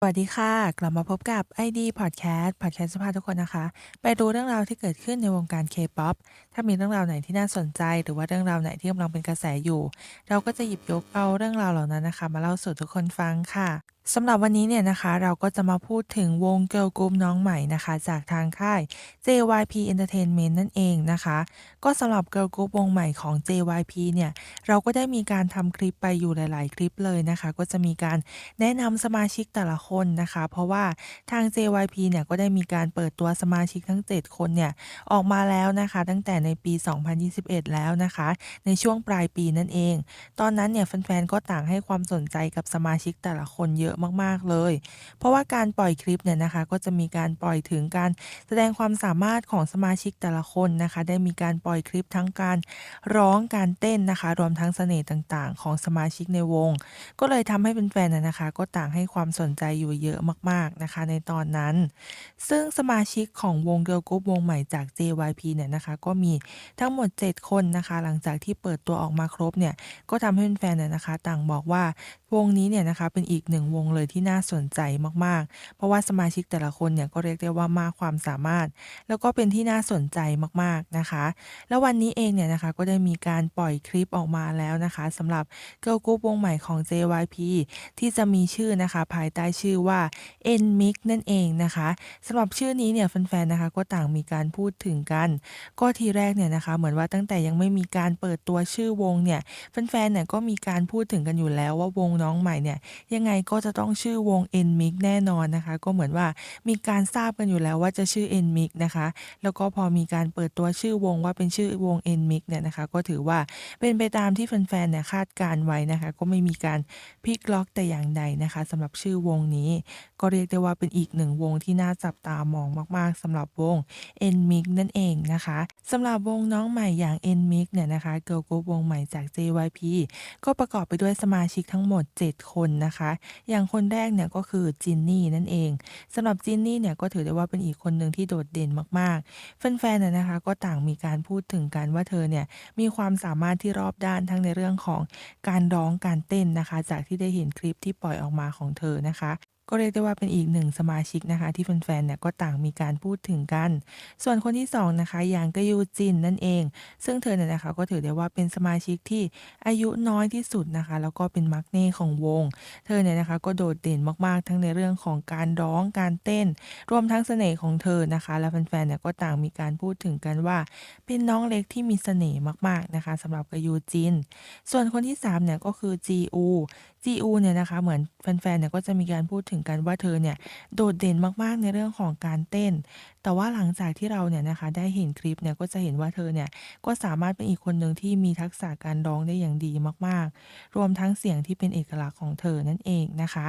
สวัสดีค่ะ กลับมาพบกับ ID Podcast Podcast จะพาทุกคนนะคะ ไปดูเรื่องราวที่เกิดขึ้นในวงการ K-pop ถ้ามีเรื่องราวไหนที่น่าสนใจ หรือว่าเรื่องราวไหนที่กำลังเป็นกระแสอยู่ เราก็จะหยิบยกเอาเรื่องราวเหล่านั้นนะคะ มาเล่าสู่ทุกคนฟังค่ะ สำหรับวันนี้เนี่ยนะคะเราก็จะมาพูดถึงวง Girl Group น้องใหม่นะคะ จากทางค่าย JYP Entertainment นั่นเองนะคะ ก็สำหรับ Girl Group วงใหม่ของ JYP เนี่ยเราก็ได้มีการทำคลิปไปอยู่หลาย ๆ คลิปเลยนะคะ ก็จะมีการแนะนำสมาชิกแต่ละคนนะคะ เพราะว่าทาง JYP เนี่ยก็ได้มีการเปิดตัวสมาชิกทั้ง 7 คนเนี่ยออกมาแล้วนะคะ ตั้งแต่ในปี 2021 แล้วนะคะ ในช่วงปลายปีนั่นเอง ตอนนั้นเนี่ยแฟนๆก็ต่างให้ความสนใจกับสมาชิกแต่ละคนเยอะมากๆเลย เพราะว่าการปล่อยคลิปเนี่ยนะคะ ก็จะมีการปล่อยถึงการแสดงความสามารถของสมาชิกแต่ละคนนะคะ ได้มีการปล่อยคลิปทั้งการร้องการเต้นนะคะ รวมทั้งเสน่ห์ต่างๆ ของสมาชิกในวง ก็เลยทำให้แฟนๆน่ะนะคะ ก็ต่างให้ความสนใจอยู่เยอะมากๆนะคะ ในตอนนั้น ซึ่งสมาชิกของวง Girl Group วงใหม่จาก JYP เนี่ยนะคะ ก็มีทั้งหมด 7 คนนะคะ หลังจากที่เปิดตัวออกมาครบเนี่ยก็ทำให้แฟนๆน่ะนะคะ ต่างบอกว่าวงนี้เนี่ยนะคะเป็นอีกหนึ่งวงเลยที่น่าสนใจมากๆ เพราะว่าสมาชิกแต่ละคนเนี่ยก็เรียกได้ว่ามากความสามารถ แล้วก็เป็นที่น่าสนใจมากๆนะคะ แล้ววันนี้เองเนี่ยนะคะก็ได้มีการปล่อยคลิปออกมาแล้วนะคะสำหรับ Girl Group วงใหม่ของ JYP ที่จะมีชื่อนะคะภายใต้ชื่อว่า NMIX นั่นเองนะคะสำหรับชื่อนี้เนี่ยแฟนๆนะคะก็ต่างมีการพูดถึงกัน ก็ทีแรกเนี่ยนะคะเหมือนว่าตั้งแต่ยังไม่มีการเปิดตัวชื่อวงเนี่ยแฟนๆเนี่ยก็มีการพูดถึงกันอยู่แล้วว่าวงน้องใหม่เนี่ยยังไงก็จะต้องชื่อวง NMIX แน่นอนนะคะ ก็เหมือนว่ามีการทราบกันอยู่แล้วว่าจะชื่อ NMIX นะคะ แล้วก็พอมีการเปิดตัวชื่อวงว่าเป็นชื่อวง NMIX เนี่ยนะคะ ก็ถือว่าเป็นไปตามที่แฟนๆเนี่ยคาดการไว้นะคะ ก็ไม่มีการพลิกล็อกแต่อย่างใดนะคะสำหรับชื่อวงนี้ ก็เรียกได้ว่าเป็นอีกหนึ่งวงที่น่าจับตามองมากๆสำหรับวง NMIX นั่นเองนะคะสำหรับวงน้องใหม่อย่าง NMIX เนี่ยนะคะ Girl Group วงใหม่จาก JYP ก็ประกอบไปด้วยสมาชิกทั้งหมด 7 คนนะคะอย่างอย่างคนแรกเนี่ยก็คือจินนี่นั่นเองสำหรับจินนี่เนี่ยก็ถือได้ว่าเป็นอีกคนหนึ่งที่โดดเด่นมากๆ แฟนๆน่ะนะคะ ก็ต่างมีการพูดถึงกันว่าเธอเนี่ยมีความสามารถที่รอบด้านทั้งในเรื่องของการร้องการเต้นนะคะ จากที่ได้เห็นคลิปที่ปล่อยออกมาของเธอนะคะ ก็เรียกได้ว่าเป็นอีกหนึ่งสมาชิกนะคะ ที่แฟนๆเนี่ยก็ต่างมีการพูดถึงกัน ส่วนคนที่2นะคะยางกยูจินนั่นเอง ซึ่งเธอเนี่ยนะคะก็ถือได้ว่าเป็นสมาชิกที่อายุน้อยที่สุดนะคะ แล้วก็เป็นมักเน่ของวง เธอเนี่ยนะคะก็โดดเด่นมากๆ ทั้งในเรื่องของการร้องการเต้น รวมทั้งเสน่ห์ของเธอนะคะ และแฟนๆเนี่ยก็ต่างมีการพูดถึงกันว่า เป็นน้องเล็กที่มีเสน่ห์มากๆนะคะสำหรับกยูจิน ส่วนคนที่3เนี่ยก็คือจีอู จีอูเนี่ยนะคะเหมือนแฟนๆเนี่ยก็จะมีการพูดถึงกันว่าเธอเนี่ยโดดเด่นมากๆในเรื่องของการเต้น แต่ว่าหลังจากที่เราเนี่ยนะคะได้เห็นคลิปเนี่ยก็จะเห็นว่าเธอเนี่ยก็สามารถเป็นอีกคนหนึ่งที่มีทักษะการร้องได้อย่างดีมากๆ รวมทั้งเสียงที่เป็นเอกลักษณ์ของเธอนั่นเองนะคะ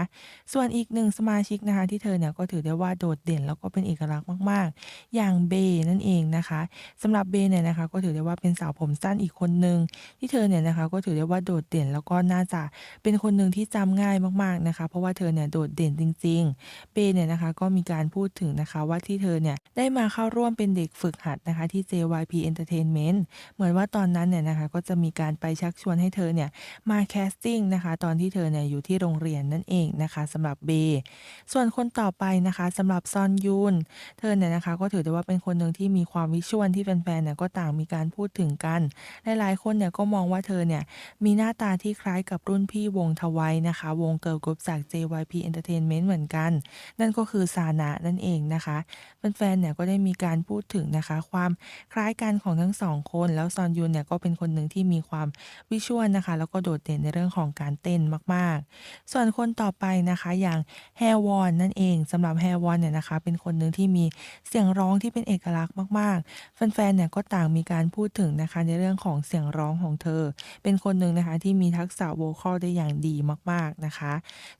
ส่วนอีกหนึ่งสมาชิกนะคะที่เธอเนี่ยก็ถือได้ว่าโดดเด่นแล้วก็เป็นเอกลักษณ์มากๆ อย่างเบนั่นเองนะคะสำหรับเบเนี่ยนะคะก็ถือได้ว่าเป็นสาวผมสั้นอีกคนหนึ่งที่เธอเนี่ยนะคะก็ถือได้ว่าโดดเด่นแล้วก็น่าจะเป็นคนหนึ่งที่จำง่ายมากๆนะคะ เพราะว่าเธอเนี่ยโดดเด่นจริง ๆเบเนี่ยนะคะก็มีการพูดถึงนะคะว่าที่เธอเนี่ยได้มาเข้าร่วมเป็นเด็กฝึกหัดนะคะที่ JYP Entertainment เหมือนว่าตอนนั้นเนี่ยนะคะก็จะมีการไปชักชวนให้เธอเนี่ยมาแคสติ้งนะคะตอนที่เธอเนี่ยอยู่ที่โรงเรียนนั่นเองนะคะสำหรับเบส่วนคนต่อไปนะคะสำหรับซอนยุนเธอเนี่ยนะคะก็ถือได้ว่าเป็นคนหนึ่งที่มีความวิชวลที่แฟนๆเนี่ยก็ต่างมีการพูดถึงกัน หลายๆคนเนี่ยก็มองว่าเธอเนี่ยมีหน้าตาที่คล้ายกับรุ่นพี่วงทวายนะคะ วงเกิร์ลกรุ๊ปจาก JYP Entertainment เหมือนกัน นั่นก็คือซานะนั่นเองนะคะแฟนๆเนี่ยก็ได้มีการพูดถึงนะคะ ความคล้ายกันของทั้งสองคน แล้วซอนยุนเนี่ยก็เป็นคนหนึ่งที่มีความวิชวลนะคะ แล้วก็โดดเด่นในเรื่องของการเต้นมากๆ ส่วนคนต่อไปนะคะอย่างแฮวอนนั่นเองสำหรับแฮวอนเนี่ยนะคะ เป็นคนหนึ่งที่มีเสียงร้องที่เป็นเอกลักษณ์มากๆ แฟนๆเนี่ยก็ต่างมีการพูดถึงนะคะในเรื่องของเสียงร้องของเธอ เป็นคนหนึ่งนะคะที่มีทักษะโวคอลได้อย่างดีมากๆนะคะ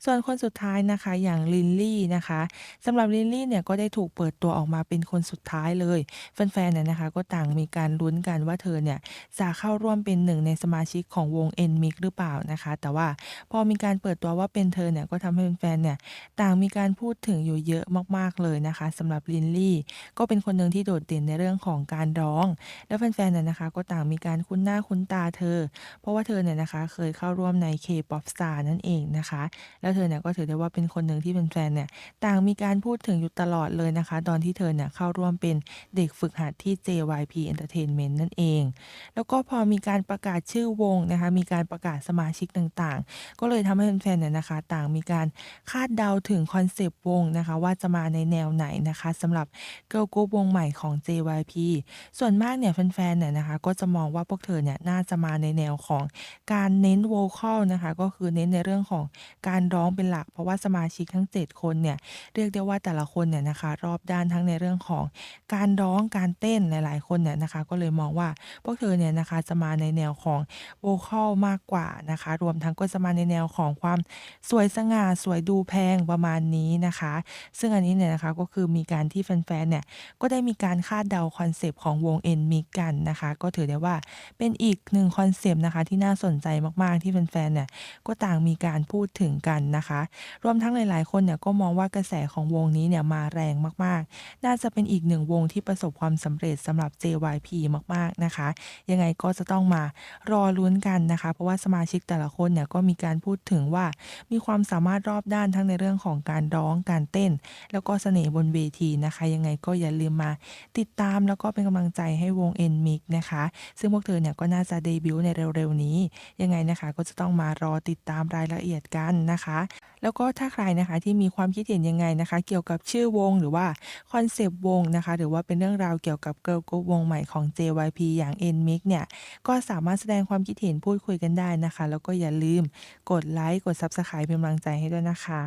ส่วนคนสุดท้ายนะคะอย่างลินลี่นะคะสำหรับลินลี่เนี่ยก็ได้ถูกเปิดตัวออกมาเป็นคนสุดท้ายเลยแฟนๆเนี่ยนะคะ ก็ต่างมีการลุ้นกันว่าเธอเนี่ยจะเข้าร่วมเป็นหนึ่งในสมาชิกของวง NMIX หรือเปล่านะคะ แต่ว่าพอมีการเปิดตัวว่าเป็นเธอเนี่ยก็ทำให้แฟนๆเนี่ยต่างมีการพูดถึงอยู่เยอะมากๆเลยนะคะสำหรับลินลี่ ก็เป็นคนหนึ่งที่โดดเด่นในเรื่องของการร้อง แล้วแฟนๆเนี่ยนะคะ ก็ต่างมีการคุ้นหน้าคุ้นตาเธอ เพราะว่าเธอเนี่ยนะคะเคยเข้าร่วมใน K-pop Star านั่นเองนะคะ แล้วเธอเนี่ยก็ถือได้ว่าเป็นคนหนึ่งที่แฟนๆเนี่ยต่างมีการพูดถึงอยู่ตลอดเลยนะคะ ตอนที่เธอเนี่ยเข้าร่วมเป็นเด็กฝึกหัดที่ JYP Entertainment นั่นเอง แล้วก็พอมีการประกาศชื่อวงนะคะมีการประกาศสมาชิกต่างๆ ก็เลยทำให้แฟนๆเนี่ยนะคะ ต่างมีการคาดเดาถึงคอนเซปต์วงนะคะ ว่าจะมาในแนวไหนนะคะสำหรับ Girl Group วงใหม่ของ JYP ส่วนมากเนี่ยแฟนๆเนี่ยนะคะ ก็จะมองว่าพวกเธอเนี่ยน่าจะมาในแนวของการเน้น vocal นะคะ ก็คือเน้นในเรื่องของการร้องเป็นหลัก เพราะว่าสมาชิกทั้ง 7 คนเนี่ยเรียกได้ว่าแต่ละคนเนี่ยนะคะรอบด้านทั้งในเรื่องของการร้องการเต้นหลายๆ คนเนี่ยนะคะก็เลยมองว่าพวกเธอเนี่ยนะคะจะมาในแนวของ vocal มากกว่านะคะ รวมทั้งก็จะมาในแนวของความสวยสง่าสวยดูแพงประมาณนี้นะคะ ซึ่งอันนี้เนี่ยนะคะก็คือมีการที่แฟนๆเนี่ยก็ได้มีการคาดเดาคอนเซปต์ของวง NMIXX กันนะคะ ก็ถือได้ว่าเป็นอีกหนึ่งคอนเซปต์นะคะที่น่าสนใจมากๆที่แฟนๆเนี่ยก็ตางมีการพูดถึงกันนะคะ รวมทั้งหลาย ๆ คนเนี่ยก็มองว่ากระแสของวงนี้เนี่ยมาแรงมากๆ น่าจะเป็นอีกหนึ่งวงที่ประสบความสำเร็จสำหรับ JYP มาก ๆ นะคะ ยังไงก็จะต้องมารอลุ้นกันนะคะ เพราะว่าสมาชิกแต่ละคนเนี่ยก็มีการพูดถึงว่า มีความสามารถรอบด้านทั้งในเรื่องของการร้องการเต้น แล้วก็เสน่ห์บนเวทีนะคะ ยังไงก็อย่าลืมมาติดตามแล้วก็เป็นกำลังใจให้วง n m i x นะคะ ซึ่งพวกเธอเนี่ยก็น่าจะเดบิวต์ในเร็ว ๆ นี้ ยังไงนะคะก็จะต้องมารอติดตามามรายละเอียดกันนะคะ แล้วก็ถ้าใครนะคะที่มีความคิดเห็นยังไงนะคะ เกี่ยวกับชื่อวงหรือว่าคอนเซปต์วงนะคะ หรือว่าเป็นเรื่องราวเกี่ยวกับเกิร์ลกรุ๊ปวงใหม่ของ JYP อย่าง NMIXX เนี่ย ก็สามารถแสดงความคิดเห็นพูดคุยกันได้นะคะ แล้วก็อย่าลืมกดไลค์กด Subscribe เป็นกำลังใจให้ด้วยนะคะ